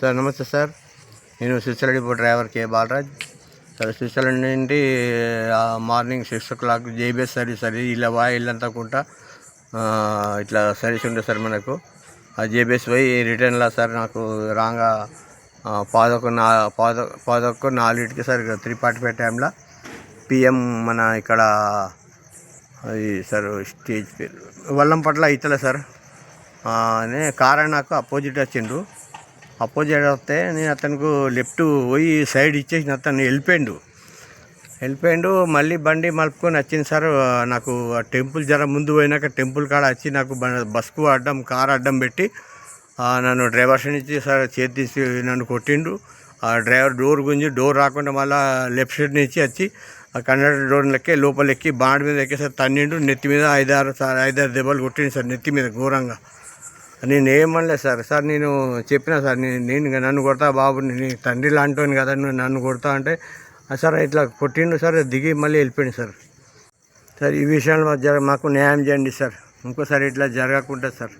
Sir నమస్తే sir. నేను Switzerland depot driver K Balaraj. Sir Switzerland నుండి morning six o'clock JBS service అది ఇలా వా ఇల్లంతా ఇట్లా సర్వీస్ ఉంటుంది సార్ మనకు. ఆ జేబీఎస్ పోయి రిటర్న్లో సార్ నాకు రాగా పాదొక నా పాద పాదొక నాలుగింటికి సార్ త్రీ ఫార్టీ ఫైవ్ టైంలో పిఎం మన ఇక్కడ అది సార్ స్టేజ్ పేరు. వల్లంపట్ల ఇతల సార్. కారణ నాకు అపోజిట్ వచ్చిండ్రు. అపోజిట్ వస్తే నేను అతనికి లెఫ్ట్ పోయి సైడ్ ఇచ్చేసిన అతను వెళ్ళిపోయిండు. వెళ్ళిపోయిండు మళ్ళీ బండి మలుపుకొని వచ్చింది సార్. నాకు ఆ టెంపుల్ జర ముందు పోయినాక టెంపుల్ కాడ వచ్చి నాకు బస్కు అడ్డం కార్ అడ్డం పెట్టి నన్ను డ్రైవర్ నుంచి సార్ చేతి తీసి నన్ను కొట్టిండు. ఆ డ్రైవర్ డోర్ గుంజి డోర్ రాకుండా మళ్ళీ లెఫ్ట్ సైడ్ నుంచి వచ్చి ఆ కండక్టర్ డోర్ లెక్కి లోపల ఎక్కి బాండ్ మీద ఎక్కి సార్ తన్నిండు. నెత్తి మీద ఐదారు సార్ ఐదారు దెబ్బలు కొట్టిండు సార్ నెత్తి మీద ఘోరంగా. నేను ఏమనలేదు సార్. సార్ నేను చెప్పిన సార్ నేను నేను నన్ను కొడతా బాబు నీ తండ్రి లాంటోని కదా నువ్వు నన్ను కొడతా అంటే సార్ ఇట్లా కొట్టిండు సార్ దిగి మళ్ళీ వెళ్ళిపోయింది సార్. సార్ ఈ విషయంలో జర మాకు న్యాయం చేయండి సార్. ఇంకోసారి ఇట్లా జరగకుండా సార్.